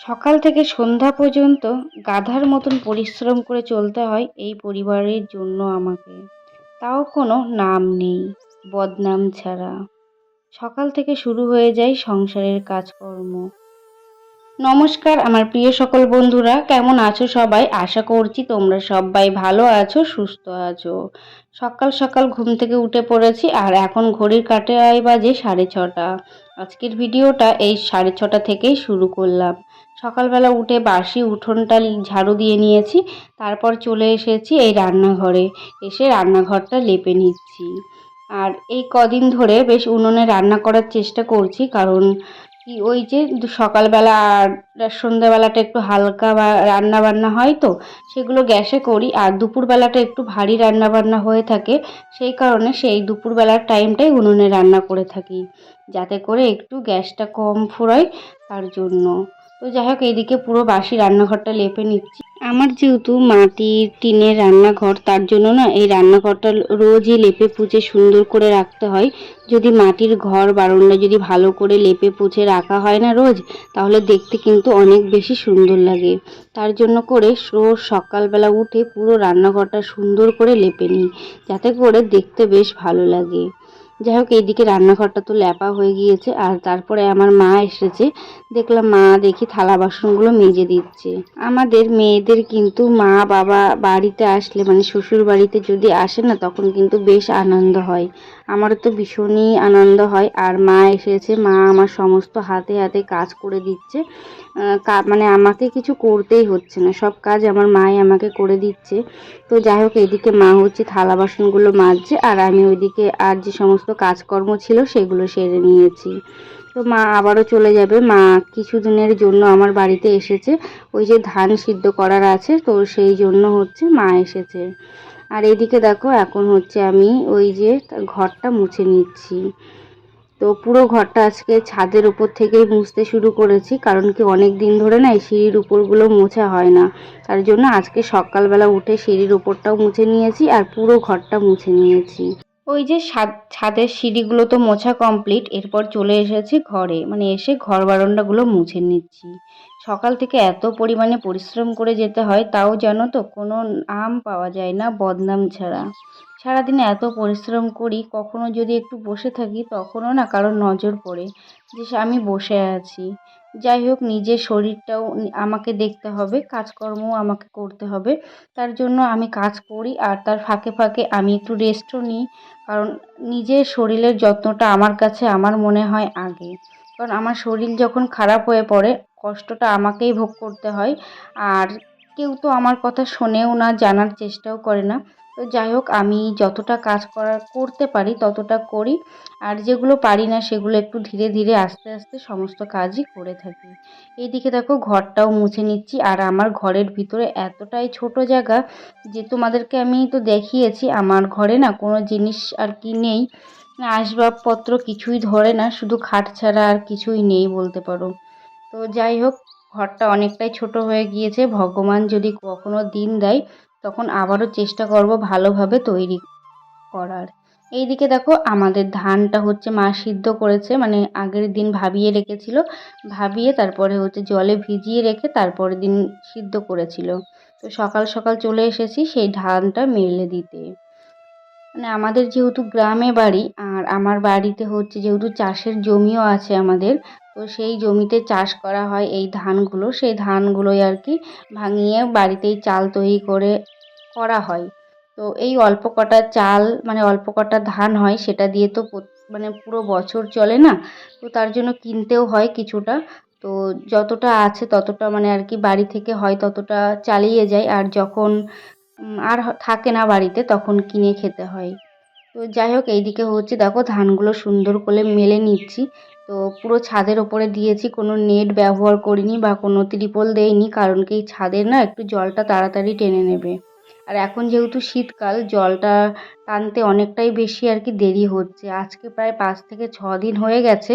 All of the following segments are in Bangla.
সকাল থেকে সন্ধ্যা পর্যন্ত গাধার মতন পরিশ্রম করে চলতে হয় এই পরিবারের জন্য আমাকে। তাও কোনো নাম নেই, বদনাম ছাড়া। সকাল থেকে শুরু হয়ে যায় সংসারের কাজকর্ম। নমস্কার, আমার প্রিয় সকল বন্ধুরা, কেমন আছো সবাই? আশা করছি তোমরা সবাই ভালো আছো, সুস্থ আছো। সকাল সকাল ঘুম থেকে উঠে পড়েছি আর এখন ঘড়ির কাটে আয় বাজে সাড়ে ছটা। আজকের ভিডিওটা এই সাড়ে ছটা থেকেই শুরু করলাম। সকালবেলা উঠে বাসি উঠোনটা ঝাড়ু দিয়ে নিয়েছি, তারপর চলে এসেছি এই রান্নাঘরে। এসে রান্নাঘরটা লেপে নিচ্ছি। আর এই কদিন ধরে বেশ উনুনে রান্না করার চেষ্টা করছি, কারণ কি ওই যে সকালবেলা আর সন্ধ্যাবেলাটা একটু হালকা বা রান্না বান্না হয় তো, সেগুলো গ্যাসে করি। আর দুপুরবেলাটা একটু ভারী রান্না বান্না হয়ে থাকে, সেই কারণে সেই দুপুরবেলার টাইমটাই উনুনে রান্না করে থাকি, যাতে করে একটু গ্যাসটা কম ফুরোয় তার জন্য। তো যাই হোক, এইদিকে পুরো বাসি রান্নাঘরটা লেপে নিচ্ছি। আমার যেহেতু মাটির টিনের রান্নাঘর, তার জন্য না এই রান্নাঘরটা রোজই লেপে পুছে সুন্দর করে রাখতে হয়। যদি মাটির ঘর, বারান্দা যদি ভালো করে লেপে পুছে রাখা হয় না রোজ, তাহলে দেখতে কিন্তু অনেক বেশি সুন্দর লাগে। তার জন্য করে রোজ সকালবেলা উঠে পুরো রান্নাঘরটা সুন্দর করে লেপে নিই, যাতে করে দেখতে বেশ ভালো লাগে। যাই হোক এইদিকে রান্নাঘরটা তো ল্যাপা হয়ে গিয়েছে, আর তারপরে আমার মা এসেছে। দেখলাম মা দেখি থালা বাসনগুলো মেজে দিচ্ছে। আমাদের মেয়েদের কিন্তু মা বাবা বাড়িতে আসলে মানে শ্বশুর বাড়িতে যদি আসে না, তখন কিন্তু বেশ আনন্দ হয়। আমারও তো ভীষণই আনন্দ হয়। আর মা এসেছে, মা আমার সমস্ত হাতে হাতে কাজ করে দিচ্ছে। মানে আমাকে কিছু করতেই হচ্ছে না। সব কাজ আমার মাই আমাকে করে দিচ্ছে। তো যাই হোক, এদিকে মা হচ্ছে থালা বাসনগুলো মাজছে আর আমি ওইদিকে আর যে সমস্ত কাজকর্ম ছিল সেগুলো সেরে নিয়েছি। তো মা আবারও চলে যাবে। মা কিছুদিনের জন্য আমার বাড়িতে এসেছে। ওই যে ধান সিদ্ধ করার আছে, তো সেই জন্য হচ্ছে মা এসেছে। আর এদিকে দেখো, এখন হচ্ছে আমি ওই যে ঘরটা মুছে নিচ্ছি। তো পুরো ঘরটা আজকে ছাদের উপর থেকেই মুছতে শুরু করেছি, কারণ কি অনেক দিন ধরে না এই সিঁড়ির উপরগুলো মোছা হয় না। তার জন্য আজকে সকালবেলা উঠে সিঁড়ির উপরটাও মুছে নিয়েছি আর পুরো ঘরটা মুছে নিয়েছি। ওই যে ছাদের সিঁড়িগুলো তো মোছা কমপ্লিট, এরপর চলে এসেছি ঘরে। মানে এসে ঘর বারান্দাগুলো মুছে নিচ্ছি। সকাল থেকে এত পরিমাণে পরিশ্রম করে যেতে হয়, তাও জানো তো, কোনো আম পাওয়া যায় না বদনাম ছাড়া। সারাদিনে এত পরিশ্রম করি, কখনো যদি একটু বসে থাকি, তখনও না কারোর নজর পড়ে যে আমি বসে আছি। যাই হোক, নিজের শরীরটাও আমাকে দেখতে হবে, কাজকর্মও আমাকে করতে হবে। তার জন্য আমি কাজ করি আর তার ফাঁকে ফাঁকে আমি একটু রেস্টও নিই, কারণ নিজের শরীরের যত্নটা আমার কাছে, আমার মনে হয় আগে। কারণ আমার শরীর যখন খারাপ হয়ে পড়ে কষ্টটা আমাকেই ভোগ করতে হয়। আর কেউ তো আমার কথা শোনেও না, জানার চেষ্টাও করে না। তো যাই হোক, আমি যতটা কাজ করার করতে পারি ততটা করি। আর যেগুলো পারি না, সেগুলো একটু ধীরে ধীরে আস্তে আস্তে সমস্ত কাজই করে থাকি। এইদিকে দেখো, ঘরটাও মুছে নিচ্ছি। আর আমার ঘরের ভিতরে এতটাই ছোট জায়গা যে তোমাদেরকে আমি তো দেখিয়েছি, আমার ঘরে না কোনো জিনিস আর কি নেই। আসবাবপত্র কিছুই ধরে না, শুধু খাট ছাড়া আর কিছুই নেই বলতে পারো। তো যাই হোক, ঘরটা অনেকটাই ছোট হয়ে গিয়েছে। ভগবান যদি কখনো দিন দেয়, তখন আবারও চেষ্টা করব ভালোভাবে তৈরি করার। এইদিকে দেখো, আমাদের ধানটা হচ্ছে মা সিদ্ধ করেছে মানে আগের দিন ভাবিয়ে রেখেছিল। ভাবিয়ে তারপরে হচ্ছে জলে ভিজিয়ে রেখে তারপরের দিন সিদ্ধ করেছিল। তো সকাল সকাল চলে এসেছি সেই ধানটা মেলে দিতে। মানে আমাদের যেহেতু গ্রামে বাড়ি, আর আমার বাড়িতে হচ্ছে যেহেতু চাষের জমিও আছে আমাদের তো সেই জমিতে চাষ করা হয় এই ধানগুলো। সেই ধানগুলোই আর কি ভাঙিয়ে বাড়িতেই চাল তৈরি করে করা হয়। তো এই অল্প কটা চাল মানে অল্প কটা ধান হয়, সেটা দিয়ে তো মানে পুরো বছর চলে না? তো তার জন্য কিনতেও হয় কিছুটা। তো যতটা আছে ততটা মানে আর কি বাড়ি থেকে হয় ততটা চালিয়ে যায়। আর যখন আর থাকে না বাড়িতে তখন কিনে খেতে হয়। তো যাই হোক, এইদিকে হচ্ছে দেখো ধানগুলো সুন্দর করে মেলে নিচ্ছি। তো পুরো ছাদের ওপরে দিয়েছি, কোনো নেট ব্যবহার করিনি বা কোনো ত্রিপল দেইনি, কারণ কি ছাদের না একটু জলটা তাড়াতাড়ি টেনে নেবে। আর এখন যেহেতু শীতকাল, জলটা টানতে অনেকটাই বেশি আর কি দেরি হচ্ছে। আজকে প্রায় পাঁচ থেকে ছ দিন হয়ে গেছে,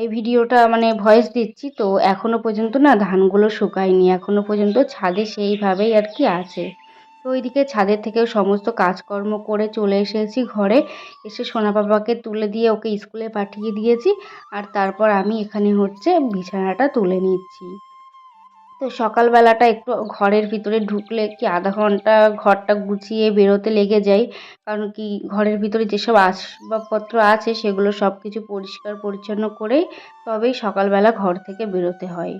এই ভিডিওটা মানে ভয়েস দিচ্ছি, তো এখনও পর্যন্ত না ধানগুলো শুকায়নি এখনও পর্যন্ত ছাদে সেইভাবেই আর কি আছে। তো ওইদিকে ছাদের থেকেও সমস্ত কাজকর্ম করে চলে এসেছি ঘরে। এসে সোনা বাবাকে তুলে দিয়ে ওকে স্কুলে পাঠিয়ে দিয়েছি আর তারপর আমি এখানে হচ্ছে বিছানাটা তুলে নিচ্ছি। তো সকালবেলাটা একটু ঘরের ভিতরে ঢুকলে কি আধা ঘণ্টা ঘরটা গুছিয়ে বেরোতে লেগে যায়? কারণ কি ঘরের ভিতরে যেসব আসবাবপত্র আছে সেগুলো সব কিছু পরিষ্কার পরিচ্ছন্ন করেই তবেই সকালবেলা ঘর থেকে বেরোতে হয়।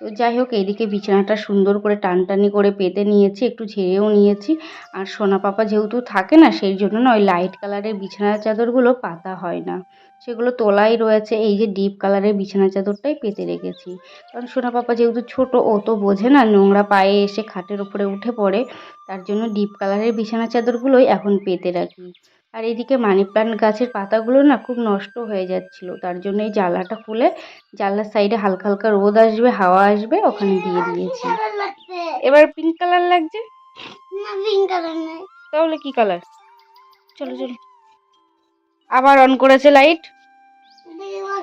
তো যাই হোক এইদিকে বিছানাটা সুন্দর করে টানটানি করে পেতে নিয়েছি, একটু ঝেড়েও নিয়েছি। আর সোনা পাপা যেহেতু থাকে না, সেই জন্য না ওই লাইট কালারের বিছানার চাদরগুলো পাতা হয় না। সেগুলো তোলাই রয়েছে, এই যে ডিপ কালারের বিছানা চাদরটাই পেতে রেখেছি। কারণ সোনা পাপা যেহেতু ছোট, ও তো বোঝে না, নোংরা পায়ে এসে খাটের উপরে উঠে পড়ে, তার জন্য ডিপ কালারের বিছানা চাদরগুলোই এখন পেতে রাখি। আর এইদিকে মানি প্লান্ট গাছের পাতাগুলো না খুব নষ্ট হয়ে যাচ্ছিল তার জন্য এই জানলাটা খুলে জানলার সাইডে হালকা হালকা রোদ আসবে হাওয়া আসবে ওখানে দিয়ে দিয়েছি। এবার পিঙ্ক কালার লাগছে? না পিঙ্ক কালার নেই। তাহলে কি কালার চলো চলো। আবার অন করেছে লাইট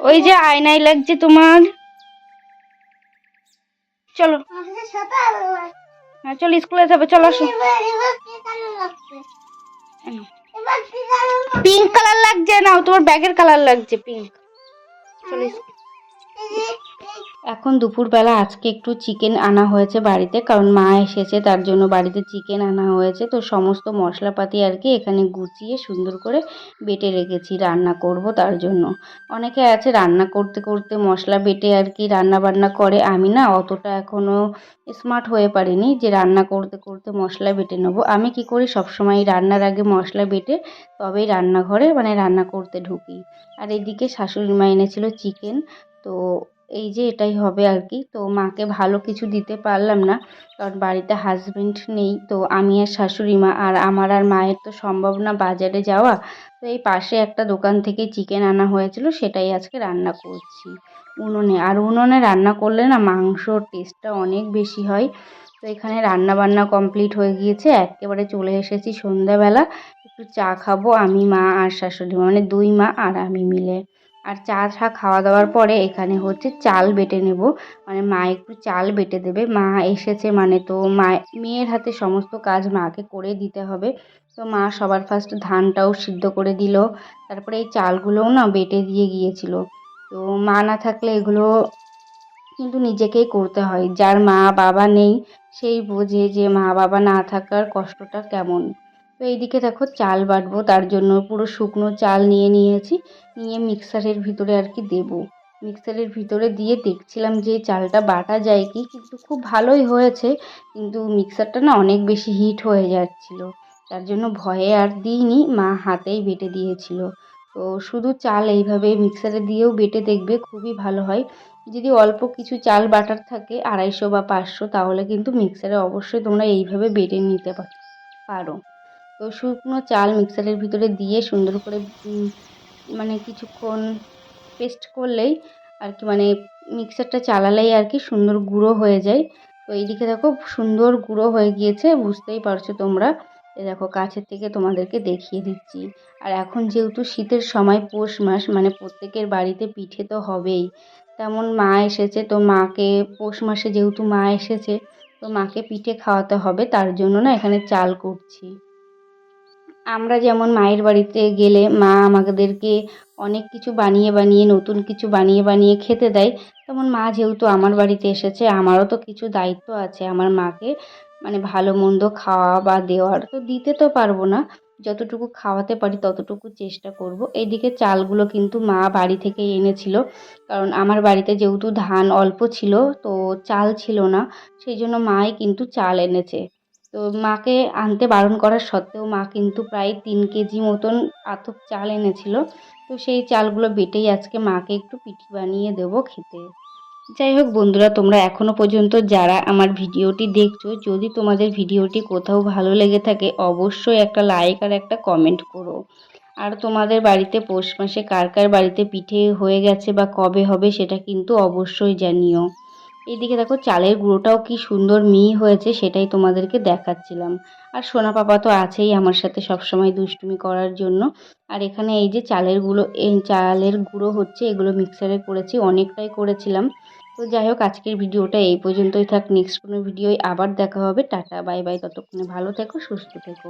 ওই যে আয়নায় লাগছে তোমার। চলো। হ্যাঁ চলো স্কুলে যাবে চলো আসো। পিঙ্ক কালার লাগছে না তোমার ব্যাগের কালার লাগছে পিঙ্ক চলো এখন দুপুরবেলা আজকে একটু চিকেন আনা হয়েছে বাড়িতে, কারণ মা এসেছে, তার জন্য বাড়িতে চিকেন আনা হয়েছে। তো সমস্ত মশলাপাতি আর কি এখানে গুছিয়ে সুন্দর করে বেটে রেখেছি, রান্না করব তার জন্য। অনেকে আছে রান্না করতে করতে মশলা বেটে আর কি রান্না বান্না করে, আমি না অতটা এখনও স্মার্ট হয়ে পারিনি যে রান্না করতে করতে মশলা বেটে নেব। আমি কি করি, সবসময় রান্নার আগে মশলা বেটে তবেই রান্নাঘরে মানে রান্না করতে ঢুকি। আর এদিকে শাশুড়ি মা এনেছিল চিকেন তো এই যে এটাই হবে আর কি তো মাকে ভালো কিছু দিতে পারলাম না, কারণ বাড়িতে হাজবেন্ড নেই। তো আমি আর শাশুড়ি মা আর আমার আর মায়ের তো সম্ভব না বাজারে যাওয়া। তো এই পাশে একটা দোকান থেকে চিকেন আনা হয়েছিল, সেটাই আজকে রান্না করছি। উনুনে, আর উনুনে রান্না করলে না মাংসর টেস্টটা অনেক বেশি হয়। তো এখানে রান্না বান্না কমপ্লিট হয়ে গিয়েছে, একেবারে চলে এসেছি সন্ধ্যাবেলা। একটু চা খাব, আমি মা আর শাশুড়ি মা মানে দুই মা আর আমি মিলে। আর চা টা খাওয়া দাওয়ার পরে এখানে হচ্ছে চাল বেটে নেব। মানে মা একটু চাল বেটে দেবে। মা এসেছে মানে তো মা, মেয়ের হাতে সমস্ত কাজ মাকে করে দিতে হবে। তো মা সবার ফার্স্ট ধানটাও সিদ্ধ করে দিল। তারপরে এই চালগুলোও না বেটে দিয়ে গিয়েছিল। তো মা না থাকলে এগুলো কিন্তু নিজেকেই করতে হয়। যার মা বাবা নেই, সেই বোঝে যে মা বাবা না থাকার কষ্টটা কেমন। তো এইদিকে দেখো চাল বাটবো, তার জন্য পুরো শুকনো চাল নিয়ে নিয়েছি, নিয়ে মিক্সারের ভিতরে আর কি দেবো। মিক্সারের ভিতরে দিয়ে দেখছিলাম যে চালটা বাটা যায় কি, কিন্তু খুব ভালোই হয়েছে, কিন্তু মিক্সারটা না অনেক বেশি হিট হয়ে যাচ্ছিল। তার জন্য ভয়ে আর দিইনি, মা হাতেই বেটে দিয়েছিল। তো শুধু চাল এইভাবে মিক্সারে দিয়েও বেটে দেখবে, খুবই ভালো হয়। যদি অল্প কিছু চাল বাটার থাকে, আড়াইশো বা পাঁচশো, তাহলে কিন্তু মিক্সারে অবশ্যই তোমরা এইভাবে বেটে নিতে পারো। তো শুকনো চাল মিক্সারের ভিতরে দিয়ে সুন্দর করে মানে কিছুক্ষণ পেস্ট করলেই আর কি মানে মিক্সারটা চালালেই আর কি সুন্দর গুঁড়ো হয়ে যায়। তো এইদিকে দেখো সুন্দর গুঁড়ো হয়ে গিয়েছে, বুঝতেই পারছ তোমরা। দেখো কাছের থেকে তোমাদেরকে দেখিয়ে দিচ্ছি। আর এখন যেহেতু শীতের সময়, পৌষ মাস মানে প্রত্যেকের বাড়িতে পিঠে তো হবেই। তেমন মা এসেছে, তো মাকে, পৌষ মাসে যেহেতু মা এসেছে, তো মাকে পিঠে খাওয়াতে হবে, তার জন্য না এখানে চাল করছি। আমরা যেমন মায়ের বাড়িতে গেলে মা আমাদেরকে অনেক কিছু বানিয়ে বানিয়ে, নতুন কিছু বানিয়ে বানিয়ে খেতে দেয়। তেমন মা যেহেতু আমার বাড়িতে এসেছে, আমারও তো কিছু দায়িত্ব আছে। আমার মাকে মানে ভালো মন্দ খাওয়া বা দেওয়ার তো দিতে তো পারব না। যতটুকু খাওয়াতে পারি ততটুকু চেষ্টা করব। এইদিকে চালগুলো কিন্তু মা বাড়ি থেকে এনেছিল। কারণ আমার বাড়িতে যেহেতু ধান অল্প ছিল, তো চাল ছিল না। সেই জন্য মাই কিন্তু চাল এনেছে। তো মাকে আনতে বারণ করা সত্ত্বেও মা কিন্তু প্রায় তিন কেজি মতন আতপ চাল এনেছিল। তো সেই চালগুলো বেটেই আজকে মাকে একটু পিঠে বানিয়ে দেবো খেতে। যাই হোক বন্ধুরা, তোমরা এখনও পর্যন্ত যারা আমার ভিডিওটি দেখছ, যদি তোমাদের ভিডিওটি কোথাও ভালো লেগে থাকে, অবশ্যই একটা লাইক আর একটা কমেন্ট করো। আর তোমাদের বাড়িতে পৌষ মাসে কার কার বাড়িতে পিঠে হয়ে গেছে বা কবে হবে সেটা কিন্তু অবশ্যই জানিও। এইদিকে দেখো, চালের গুঁড়োটাও কি সুন্দর মিহি হয়েছে, সেটাই তোমাদেরকে দেখাচ্ছিলাম। আর সোনা পাপা তো আছেই আমার সাথে সবসময় দুষ্টুমি করার জন্য। আর এখানে এই যে চালের গুঁড়ো এই চালের গুঁড়ো হচ্ছে, এগুলো মিক্সারে করেছি, অনেকটাই করেছিলাম। তো যাই হোক, আজকের ভিডিওটা এই পর্যন্তই থাক, নেক্সট কোনো ভিডিওয় আবার দেখা হবে। টাটা, বাই বাই, ততক্ষণে ভালো থেকো, সুস্থ থেকো।